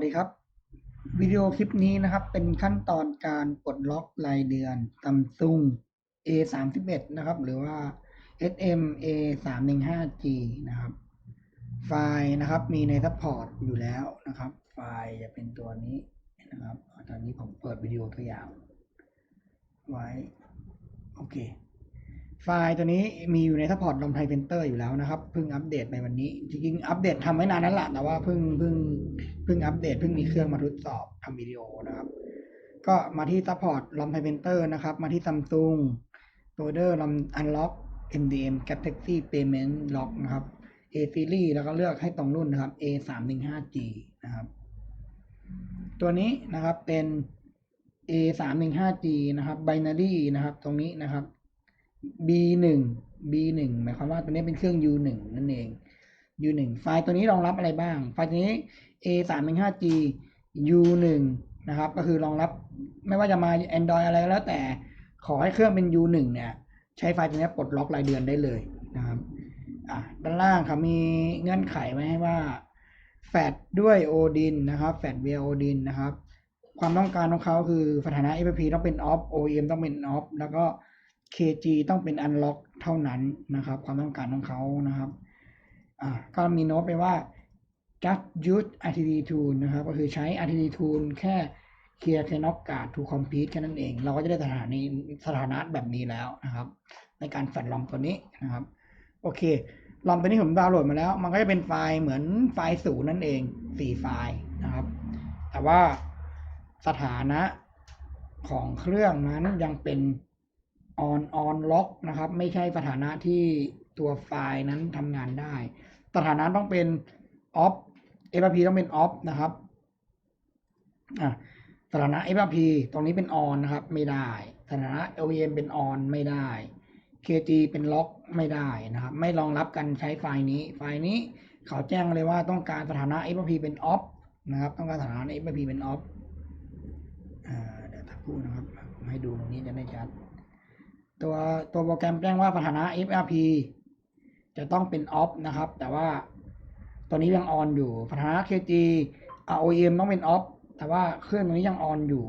วัสดีครับ วิดีโอคลิปนี้นะครับ เป็นขั้นตอนการปลดล็อกรายเดือน Samsung A 3 1 นะครับ หรือว่า SM A 3 1 5 G นะครับ ไฟล์นะครับมีในซัพพอร์ตอยู่แล้วนะครับ ไฟล์จะเป็นตัวนี้นะครับ ตอนนี้ผมเปิดวิดีโอตัวอย่างไว้ โอเค ไฟล์ตัวนี้มีอยู่ในซัพพอร์ตลมไทยเพนเตอร์อยู่แล้วนะครับ เพิ่งอัปเดตในวันนี้ จริงๆ อัปเดตทำไว้นานนั้นแหละแต่ว่าเพิ่งเพิ่งเพิ่งอัปเดตเพิ่งมีเครื่องมาทดสอบทำวิดีโอนะครับ ก็มาที่ซัพพอร์ตลมไทยเพนเตอร์นะครับ มาที่ Samsung โ o เดอร์ลำ Unlock MDM Gap Taxi Payment Lock นะครับ A Series แล้วก็เลือกให้ตรงรุ่นนะครับ A 3 1 5 G นะครับ ตัวนี้นะครับเป็น A 3 1 5 G นะครับ Binary นะครับ ตรงนี้นะครับ B หนึ่ง B หนึ่งหมายความว่าตัวนี้เป็นเครื่อง U หนึ่งนั่นเอง U หนึ่งไฟล์ตัวนี้รองรับอะไรบ้าง ไฟล์ตัวนี้ A 3 1 5 G U หนึ่งนะครับ ก็คือรองรับไม่ว่าจะมา Android อะไรแล้วแต่ขอให้เครื่องเป็น U หนึ่งเนี่ย ใช้ไฟล์ตัวนี้ปลดล็อกรายเดือนได้เลยนะครับอะด้านล่างครับมีเงื่อนไขไว้ให้ว่าแฟดด้วยโอดินนะครับแฟดเวียโอดินนะครับ ความต้องการของเขาคือสถานะ FP ต้องเป็น off OEM ต้องเป็น off แล้วก็ KG ต้องเป็น unlock เท่านั้นนะครับ ความต้องการของเขานะครับอ่าก็มีโน้ตไปว่า just use RTD tool นะครับ ก็คือใช้ RTD tool แค่ clear c a n o c card to complete แค่นั้นเอง เราก็จะได้สถานีสถานะแบบนี้แล้วนะครับ ในการแฟดลอมตัวนี้นะครับ โอเคลอมตัวนี้ผมดาวน์โหลดมาแล้ว มันก็จะเป็นไฟล์เหมือนไฟล์ศูนย์นั่นเองสี่ไฟล์นะครับ แต่ว่าสถานะของเครื่องนั้นยังเป็น on on lock นะครับ ไม่ใช่สถานะที่ตัวไฟล์นั้นทำงานได้ สถานะต้องเป็น off FRP ต้องเป็น off นะครับอะสถานะ FRP ตรงนี้เป็น on นะครับ ไม่ได้ สถานะ OEM เป็น on ไม่ได้ KG เป็นล็อกไม่ได้นะครับ ไม่รองรับการใช้ไฟล์นี้ ไฟล์นี้เขาแจ้งเลยว่าต้องการสถานะ FRP เป็น off นะครับ ต้องการสถานะ FRP เป็น off อ่าเดี๋ยวถ้าพูดนะครับ ให้ดูตรงนี้จะได้ชัด ตัวตัวโปรแกรมแจ้งว่าสถานะ FRP จะต้องเป็น off นะครับ แต่ว่าตัวนี้ยัง on อยู่สถานะ KG ROM ต้องเป็น off แต่ว่าเครื่องตัวนี้ยัง on อยู่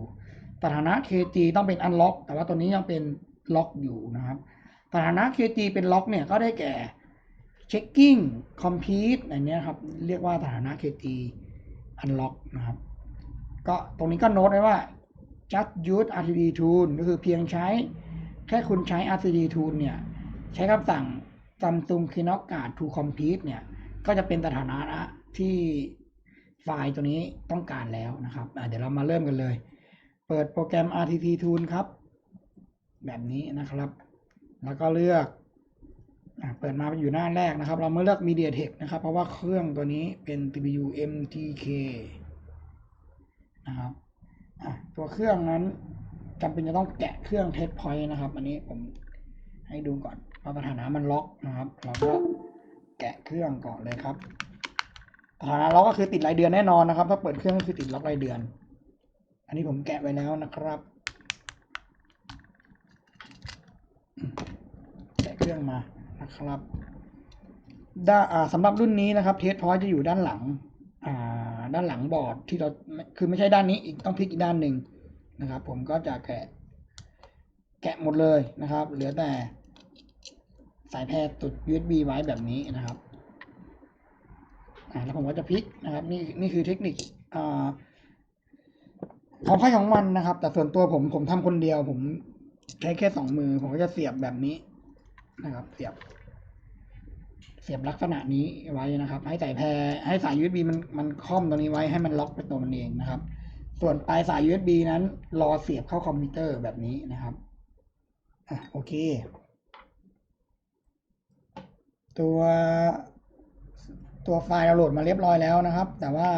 สถานะ KG ต้องเป็น unlock แต่ว่าตัวนี้ยังเป็น lock อยู่นะครับสถานะ KG เป็น lock เนี่ยก็ได้แก่ checking complete อันเนี้ยครับ เรียกว่าสถานะ KG unlock นะครับ ก็ตรงนี้ก็โน้ตไว้ว่า just use RTD tool ก็คือเพียงใช้ แค่คุณใช้ RTD tool เนี่ย ใช้คำสั่ง Samsung Kinocard to complete เนี่ย ก็จะเป็นสถานะที่ไฟล์ตัวนี้ต้องการแล้วนะครับเดี๋ยวเรามาเริ่มกันเลย เปิดโปรแกรม RTD tool ครับ แบบนี้นะครับ แล้วก็เลือกอเปิดมาอยู่หน้าแรกนะครับ เราไม่เลือก MediaTek นะครับ เพราะว่าเครื่องตัวนี้เป็น CPU MTK นะครับตัวเครื่องนั้น จำเป็นจะต้องแกะเครื่อง test point นะครับ อันนี้ผมให้ดูก่อนว่าสถานะมันล็อกนะครับ เราก็แกะเครื่องก่อนเลยครับสถานะล็อกก็คือติดรายเดือนแน่นอนนะครับ ถ้าเปิดเครื่องก็คือติดล็อกรายเดือน อันนี้ผมแกะไว้แล้วนะครับ แกะเครื่องมานะครับด้าอ่าสำหรับรุ่นนี้นะครับเทสพอยต์จะอยู่ด้านหลังอ่าด้านหลังบอร์ดที่เราคือไม่ใช่ด้านนี้อีกต้องพลิกอีกด้านหนึ่ง นะครับ ผมก็จะแกะแกะหมดเลยนะครับ เหลือแต่สายแพรตุด USB ไว้แบบนี้นะครับอ่าแล้วผมก็จะพลิกนะครับ นี่นี่คือเทคนิคอ่าของใครของมันนะครับ แต่ส่วนตัวผมผมทำคนเดียว ผมใช้แค่สองมือ ผมก็จะเสียบแบบนี้นะครับ เสียบ เสียบลักษณะนี้ไว้นะครับ ให้สายแพรให้สาย USB มันมันคล่อมตรงนี้ไว้ให้มันล็อกไปตัวมันเองนะครับ ส่วนปลายสาย USB นั้น รอเสียบเข้าคอมพิวเตอร์แบบนี้นะครับอะโอเค ตัวตัวไฟล์เราโหลดมาเรียบร้อยแล้วนะครับ แต่ว่า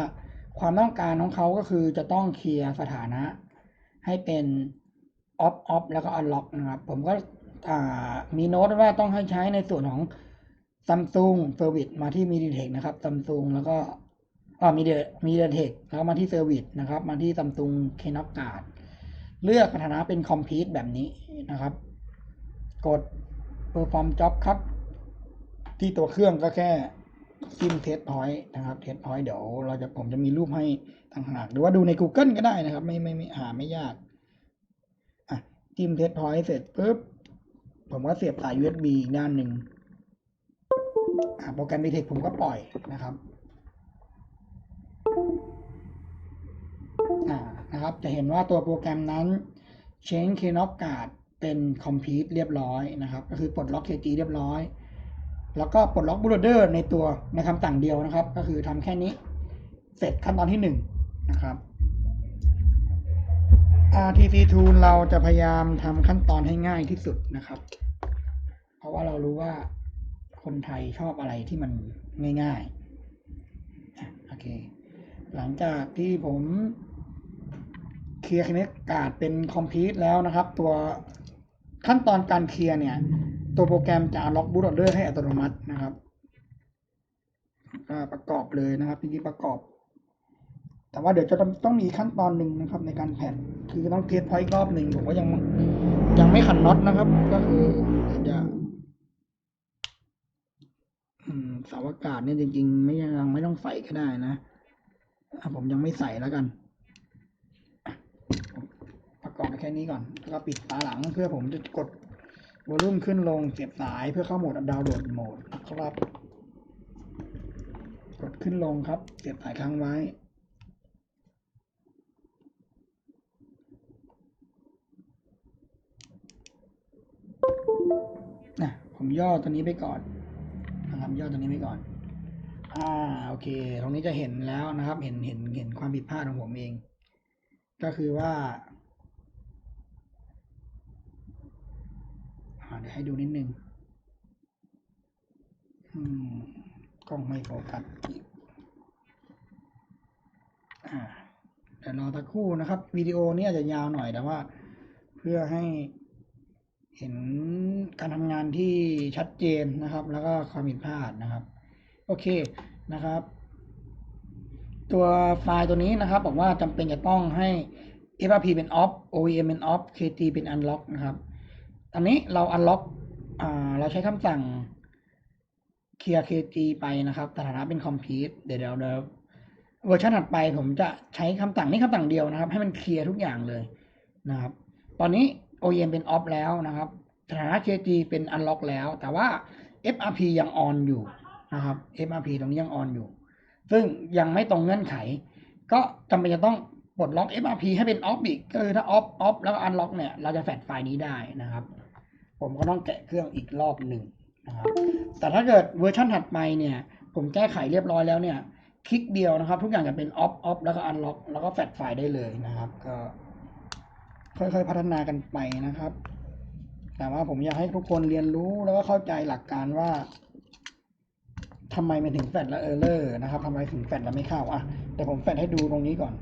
ความต้องการของเขาก็คือจะต้องเคลียร์สถานะ ให้เป็น off off แล้วก็ unlock นะครับ ผมก็มีโน้ตว่าต้องให้ใช้ในส่วนของ Samsung Service มาที่ MediaTek นะครับ Samsung แล้วก็ อ่า Media MediaTek แล้วมาที่ Service นะครับ มาที่ Samsung k e n o c Card เลือกสถานะเป็น Complete แบบนี้นะครับ กด Perform Job ครับ ที่ตัวเครื่องก็แค่จิ้มเทสพอยต์นะครับเทสพอยต์เดี๋ยวเราจะผมจะมีรูปให้ต่างหากหรือว่าดูใน Google ก็ได้นะครับ ไม่ไม่ไม่หาไม่ยากอะจิ้มเทสพอยต์เสร็จปุ๊บผมก็เสียบสาย USB อีกด้านหนึ่งอะโปรแกรม VTech ผมก็ปล่อยนะครับ นะครับ จะเห็นว่าตัวโปรแกรมนั้น Change Keylock Card เป็น Complete เรียบร้อยนะครับ ก็คือปลดล็อก KG เรียบร้อย แล้วก็ปลดล็อก bootloader ในตัวในคำสั่งเดียวนะครับ ก็คือทำแค่นี้ เสร็จขั้นตอนที่หนึ่งนะครับ RTC Tool เราจะพยายามทำขั้นตอนให้ง่ายที่สุดนะครับ เพราะว่าเรารู้ว่าคนไทยชอบอะไรที่มันง่ายๆโอเค หลังจากที่ผม เคลียร์คเนการ์ดเป็นคอมพิวต์แล้วนะครับ ตัวขั้นตอนการเคลียร์เนี่ย ตัวโปรแกรมจะล็อกบูตออเดอร์ให้อัตโนมัตินะครับก็ประกอบเลยนะครับทีนี้ประกอบ แต่ว่าเดี๋ยวจะต้องมีขั้นตอนหนึ่งนะครับ ในการแผ่นคือต้องเทสพอยต์รอบหนึ่งผมก็ยังยังไม่ขันน็อตนะครับ ก็คือจะอืมเสาวอากาศเนี่ยจริง ๆ ไม่ยังไม่ต้องใส่ก็ได้นะผมยังไม่ใส่แล้วกัน ประกอบไปแค่นี้ก่อน แล้วก็ปิดฝาหลังเพื่อผมจะกดวอลลุ่มขึ้นลงเสียบสายเพื่อเข้าโหมดดาวน์โหลดโหมดนะครับ กดขึ้นลงครับ เสียบสายค้างไว้ นะผมย่อตัวนี้ไปก่อนนะครับย่อตัวนี้ไปก่อน อ่าโอเค ตรงนี้จะเห็นแล้วนะครับ เห็นเห็นเห็นความผิดพลาดของผมเอง ก็คือว่าอ่าเดี๋ยว ให้ดูนิดนึงอืมกล้องไม่โฟกัสอีกอ่าเดี๋ยวรอสักคู่นะครับวิดีโอนี้อาจจะยาวหน่อยแต่ว่า เพื่อให้เห็นการทำงานที่ชัดเจนนะครับ แล้วก็ความผิดพลาดนะครับ โอเคนะครับ ตัวไฟล์ตัวนี้นะครับ บอกว่าจำเป็นจะต้องให้ FRP เป็น off OEM เป็น off KT เป็น unlock นะครับ อันนี้เรา unlock อ่าเราใช้คำสั่ง clear KT ไปนะครับสถานะเป็น complete เดี๋ยวเดี๋ยวเดี๋ยวเวอร์ชันถัดไปผมจะใช้คำสั่งนี้คำสั่งเดียวนะครับ ให้มันเคลียร์ทุกอย่างเลยนะครับ ตอนนี้ OEM เป็น off แล้วนะครับสถานะ KG เป็น unlock แล้ว แต่ว่า FRP ยัง on อยู่นะครับ FRP ตรงนี้ยัง on อยู่ ซึ่งยังไม่ตรงเงื่อนไข ก็จำเป็นจะต้องปลดล็อก FRP ให้เป็น off อีกก็คือถ้า off off แล้ว unlock เนี่ยเราจะแฟดไฟล์นี้ได้นะครับ ผมก็ต้องแกะเครื่องอีกรอบหนึ่งนะครับแต่ถ้าเกิดเวอร์ชันถัดไปเนี่ย ผมแก้ไขเรียบร้อยแล้วเนี่ยคลิกเดียวนะครับ ทุกอย่างจะเป็น off off แล้วก็ unlock แล้วก็แฟดไฟล์ได้เลยนะครับ ก็ค่อยๆพัฒนากันไปนะครับ แต่ว่าผมอยากให้ทุกคนเรียนรู้แล้วก็เข้าใจหลักการว่าทำไมมันถึงแฟดและเออร์เลอร์นะครับทำไมถึงแฟดแล้วไม่เข้าอะแต่ผมแฟดให้ดูตรงนี้ก่อน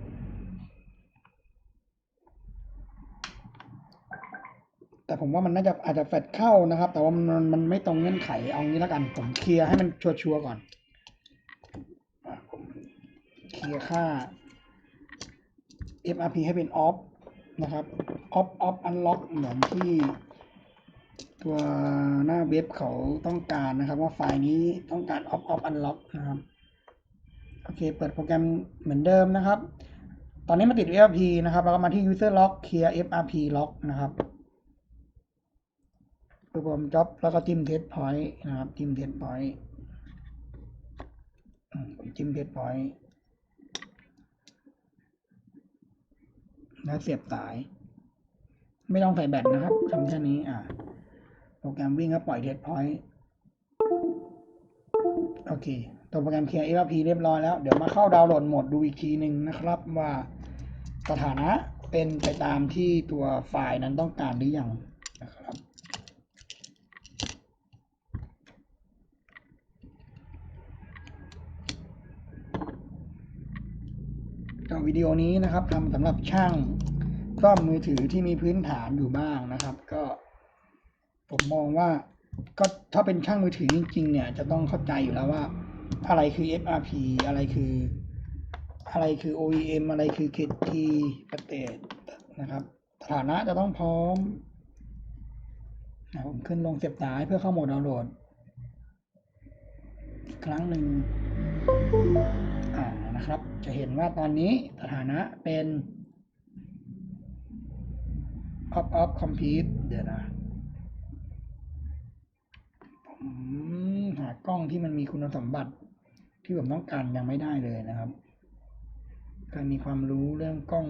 แต่ผมว่ามันน่าจะอาจจะแฟดเข้านะครับ แต่ว่ามันมันไม่ตรงเงื่อนไขเอางี้แล้วกัน ผมเคลียร์ให้มันชัวร์ๆก่อนเคลียร์ค่า FRP ให้เป็น off นะครับ off off unlock เหมือนที่ตัวหน้าเว็บเขาต้องการนะครับ ว่าไฟล์นี้ต้องการ off off unlock นะครับ โอเค เปิดโปรแกรมเหมือนเดิมนะครับ ตอนนี้มาติด FRP นะครับ แล้วก็มาที่ user log clear FRP log นะครับ เปิดโปรแกรม job แล้วก็จิ้ม test point นะครับ จิ้ม test point อืมผมจิ้ม test point แล้วเสียบสาย ไม่ต้องใส่แบตนะครับทำแค่นี้อ่าโปรแกรมวิ่งก็ปล่อยเทสพอยต์โอเค ตัวโปรแกรมเคลียร์ FRP เรียบร้อยแล้ว เดี๋ยวมาเข้าดาวน์โหลดโหมดดูอีกทีหนึ่งนะครับว่าสถานะเป็นไปตามที่ตัวไฟล์นั้นต้องการหรือยังนะครับ ก็ วิดีโอนี้นะครับทำสำหรับช่างซ่อมมือถือที่มีพื้นฐานอยู่บ้างนะครับ ก็ผมมองว่าก็ถ้าเป็นช่างมือถือจริง ๆ เนี่ย จะต้องเข้าใจอยู่แล้วว่า อะไรคือ FRP อะไรคือ อะไรคือ OEM อะไรคือ KT ประเตทนะครับฐานะจะต้องพร้อมนะผมขึ้นลงเสียบสายเพื่อเข้าโหมดดาวน์โหลดครั้งหนึ่ง จะเห็นว่าตอนนี้สถานะเป็น off off complete เดี๋ยวนะ ผมหากล้องที่มันมีคุณสมบัติที่ผมต้องการยังไม่ได้เลยนะครับใครมีความรู้เรื่องกล้อง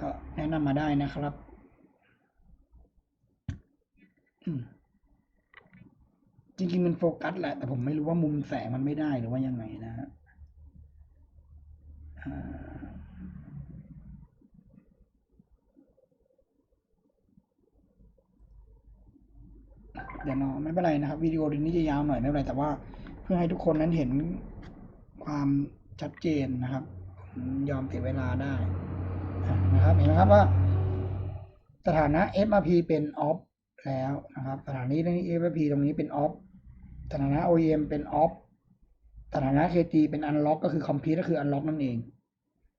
ก็แนะนำมาได้นะครับจริงๆมันโฟกัสแหละ แต่ผมไม่รู้ว่ามุมแสงมันไม่ได้หรือว่ายังไงนะฮะ เดี๋ยวเนาะไม่เป็นไรนะครับวิดีโอนี้จะยาวหน่อยไม่เป็นไรแต่ว่าเพื่อให้ทุกคนนั้นเห็นความชัดเจนนะครับ ยอมเสียเวลาได้นะครับเห็นไหมครับว่า สถานะ FRP เป็น off แล้วนะครับ สถานะนี้ FRP ตรงนี้เป็น off สถานะ OEM เป็น off สถานะ KG เป็น unlock ก็คือ complete ก็คือ unlock นั่นเอง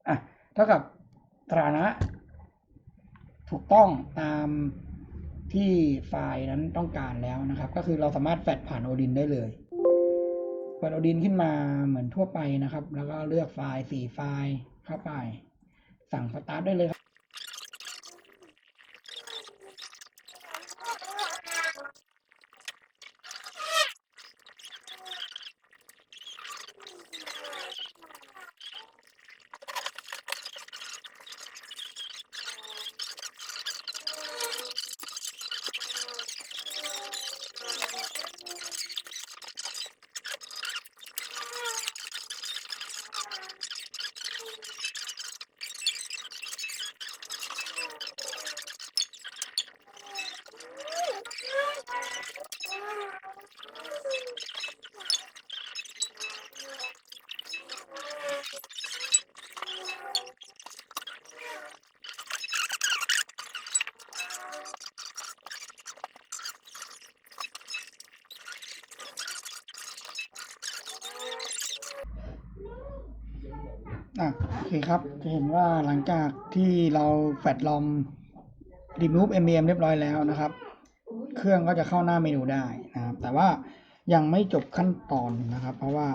อะเท่ากับสถานะ ถูกต้องตามที่ไฟล์นั้นต้องการแล้วนะครับ ก็คือเราสามารถแฟดผ่านโอดินได้เลยเปิดโอดินขึ้นมาเหมือนทั่วไปนะครับ แล้วก็เลือกไฟล์สี่ไฟล์เข้าไป สั่งสตาร์ทได้เลยครับ อะโอเคครับ จะเห็นว่าหลังจากที่เราแฟดลอม remove MBM เรียบร้อยแล้วนะครับ เครื่องก็จะเข้าหน้าเมนูได้นะครับ แต่ว่ายังไม่จบขั้นตอนนะครับ เพราะว่า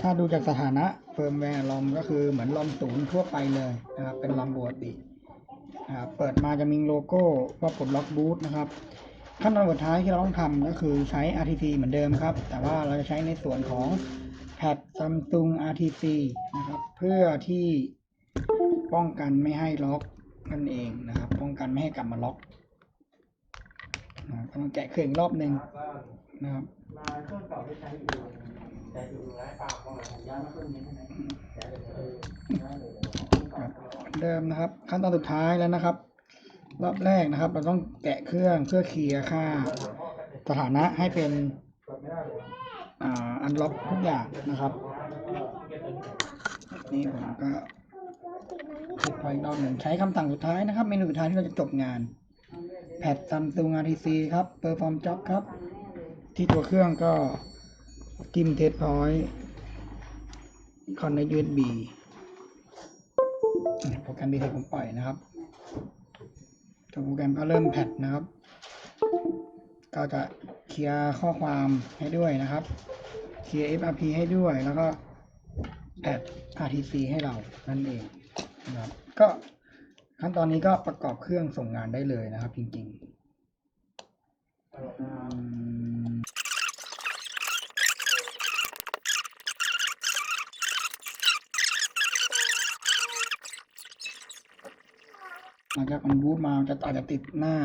ถ้าดูจากสถานะเฟิร์มแวร์ลอมก็คือเหมือนลอมศูนย์ทั่วไปเลยนะครับ เป็นลอมปกตินะครับเปิดมาจะมีโลโก้ว่าปลดล็อกบูทนะครับ ขั้นตอนสุดท้ายที่เราต้องทำก็คือใช้ RTC เหมือนเดิมครับ แต่ว่าเราจะใช้ในส่วนของ แพด Samsung RTC นะครับ เพื่อที่ป้องกันไม่ให้ล็อกนั่นเองนะครับ ป้องกันไม่ให้กลับมาล็อกนะครับต้องแกะเครื่องรอบหนึ่งนะครับเดิมนะครับ ขั้นตอนสุดท้ายแล้วนะครับ รอบแรกนะครับ เราต้องแกะเครื่องเพื่อเคลียร์ค่าสถานะให้เป็น อ่าอันล็อกทุกอย่างนะครับนี่ผมก็คลิกไปอีกรอบหนึ่งใช้คำสั่งสุดท้ายนะครับ เมนูสุดท้ายที่เราจะจบงาน แพดซัมซุง RTC ครับ Perform Job ครับ ที่ตัวเครื่องก็จิ้มเทสพอยต์คอนใน USB โปรแกรมดีเทคผมปล่อยนะครับตัวโปรแกรมก็เริ่มแพดนะครับ ก็จะเคลียร์ข้อความให้ด้วยนะครับเคลียร์ FRP ให้ด้วยแล้วก็แอด RTC ให้เรานั่นเองนะครับก็ขั้นตอนนี้ก็ประกอบเครื่องส่งงานได้เลยนะครับ จริงๆหลังจากมันบูตมาจะอาจจะติดหน้า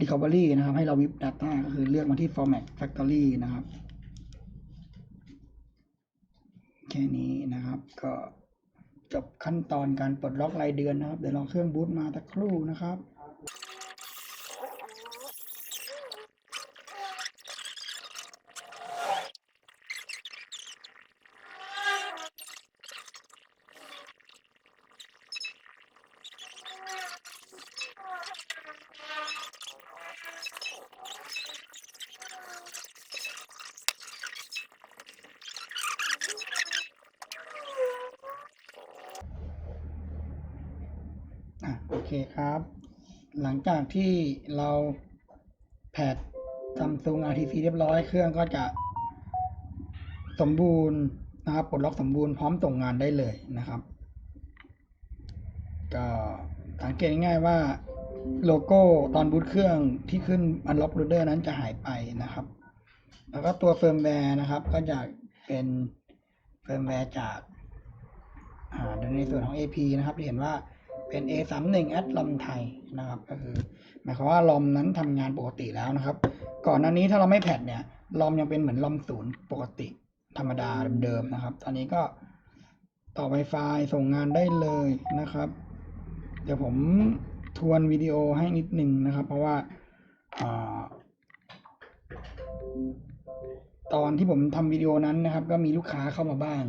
Recovery นะครับ ให้เราวิบ Data ก็คือเลือกมาที่ Format Factory นะครับ แค่นี้นะครับ ก็จบขั้นตอนการปลดล็อกรายเดือนนะครับ เดี๋ยวรอเครื่องบูตมาสักครู่นะครับ อะโอเคครับ หลังจากที่เราแพด Samsung RTC เรียบร้อย เครื่องก็จะสมบูรณ์นะครับปลดล็อกสมบูรณ์พร้อมส่งงานได้เลยนะครับ ก็สังเกตง่ายว่าโลโก้ตอนบูตเครื่องที่ขึ้น Unlock Loader นั้นจะหายไปนะครับ แล้วก็ตัวเฟิร์มแวร์นะครับ ก็จะเป็นเฟิร์มแวร์จากในส่วนของ AP นะครับที่เห็นว่า เป็น A31 แอดลอมไทยนะครับก็คือหมายความว่าลอมนั้นทำงานปกติแล้วนะครับ ก่อนหน้านี้ถ้าเราไม่แพทเนี่ยลอมยังเป็นเหมือนลอมศูนย์ปกติธรรมดาเดิมนะครับ ตอนนี้ก็ต่อ Wi-Fi ส่งงานได้เลยนะครับ เดี๋ยวผมทวนวิดีโอให้นิดหนึ่งนะครับ เพราะว่าอ่าตอนที่ผมทำวิดีโอนั้นนะครับ ก็มีลูกค้าเข้ามาบ้าง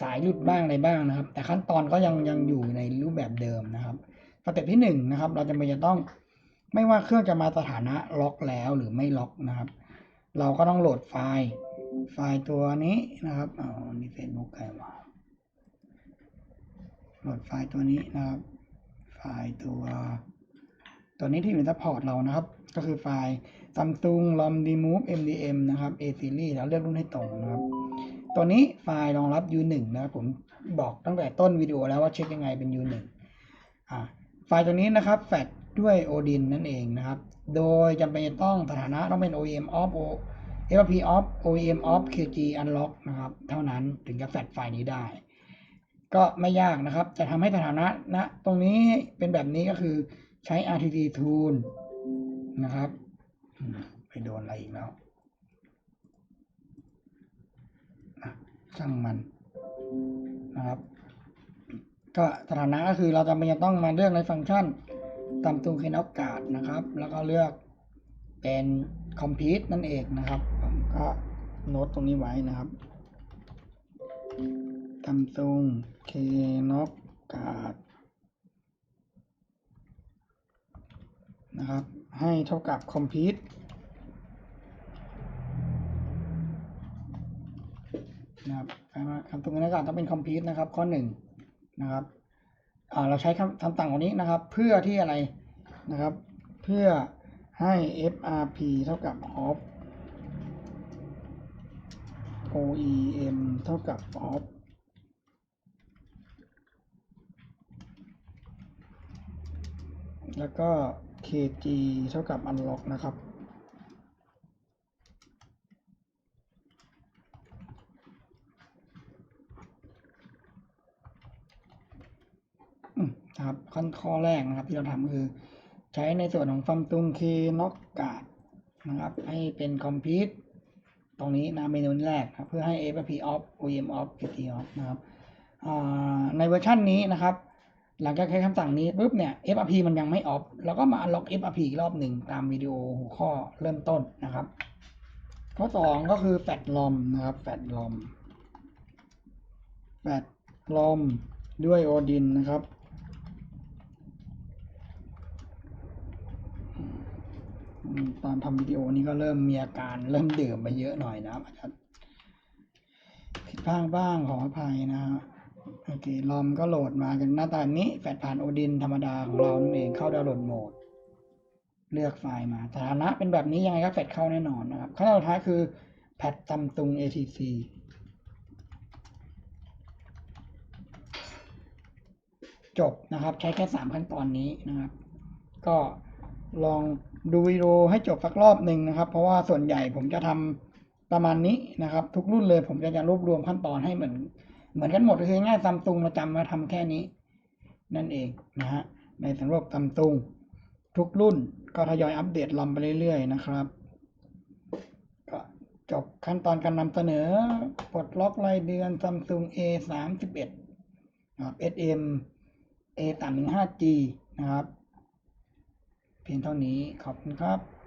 สายหลุดบ้างอะไรบ้างนะครับ แต่ขั้นตอนก็ยังยังอยู่ในรูปแบบเดิมนะครับสเต็ปที่หนึ่งนะครับ เราจะไม่จะต้องไม่ว่าเครื่องจะมาสถานะล็อกแล้วหรือไม่ล็อกนะครับ เราก็ต้องโหลดไฟล์ ไฟล์ตัวนี้นะครับอ๋อนี่เฟซบุ๊กใครวะโหลดไฟล์ตัวนี้นะครับ ไฟล์ตัว ตัวนี้ที่อยู่ในซัพพอร์ตเรานะครับ ก็คือไฟล์ Samsung ROM Remove MDM นะครับ A series แล้วเลือกรุ่นให้ตรงนะครับ ตัวนี้ไฟล์รองรับ U1 นะครับผมบอกตั้งแต่ต้นวิดีโอแล้วว่าเช็คยังไงเป็น U1 อ่าไฟล์ตัวนี้นะครับแฟดด้วย Odin นั่นเองนะครับ โดยจำเป็นต้องสถานะต้องเป็น OEM off O FP off OEM off KG unlock นะครับ เท่านั้นถึงจะแฟดไฟล์นี้ได้ ก็ไม่ยากนะครับ จะทำให้สถานะนะตรงนี้เป็นแบบนี้ก็คือใช้ RTT tool นะครับอืมไปโดนอะไรอีกแล้วอะ ช่างมันนะครับก็สถานะก็คือเราจำเป็นจะต้องมาเลือกในฟังก์ชันตามตุงเคนอากาศนะครับ แล้วก็เลือกเป็นคอมพิวต์นั่นเองนะครับผมก็โน้ตตรงนี้ไว้นะครับตามตุงเคนอกาศนะครับ ให้เท่ากับคอมพิวนะ ครับคำตรงนี้ก่อนต้องเป็นคอมพิวนะครับ ข้อหนึ่งนะครับเราใช้คำคำต่างของนี้นะครับ เพื่อที่อะไรนะครับ เพื่อให้ FRP เท่ากับ of OEM เท่ากับ of แล้วก็ KG เท่ากับ unlock นะครับ อืมนะครับ ขั้นข้อแรกนะครับ ที่เราทำคือ ใช้ในส่วนของฟัมตุงเคน็อกกาดนะครับ ให้เป็นคอมพิวต์ตรงนี้นะเมนูแรกนะครับเพื่อให้ FP off OEM off KT off นะครับในเวอร์ชันนี้นะครับ หลังจากใช้คำสั่งนี้ปุ๊บเนี่ย FRP มันยังไม่ off แล้วก็มา unlock FRP อีกรอบหนึ่งตามวิดีโอหัวข้อเริ่มต้นนะครับ ข้อสองก็คือ fat lom นะครับ fat lom fat lom ด้วย Odin นะครับ อืม ตอนทำวิดีโอนี้ก็เริ่มมีอาการเริ่มดื่มไปเยอะหน่อยนะครับอาจจะผิดพลาดบ้างขออภัยนะโอเคลอมก็โหลดมากันหน้าตาแบบนี้แฟดผ่านโอดินธรรมดาของเราเองเข้าดาวน์โหลดโหมด เลือกไฟล์มาสถานะเป็นแบบนี้ยังไงก็แฟดเข้าแน่นอนนะครับขั้นตอนสุดท้ายคือแพดซัมซุง ATC จบนะครับ ใช้แค่สามขั้นตอนนี้นะครับ ก็ลอง ดูวิดีโอให้จบสักรอบหนึ่งนะครับ เพราะว่าส่วนใหญ่ผมจะทำประมาณนี้นะครับ ทุกรุ่นเลยผมจะจะรวบรวมขั้นตอนให้เหมือน เหมือนกันหมดคือง่ายซัมซุงมาจำมาทำแค่นี้ นั่นเองนะฮะในสำหรับซัมซุงทุกรุ่นก็ทยอยอัปเดตลอมไปเรื่อยๆนะครับก็จบขั้นตอนการนำเสนอปลดล็อกรายเดือน Samsung A 3 1นะครับ SM A 3 1 5 G นะครับ เพียงเท่านี้ขอบคุณครับ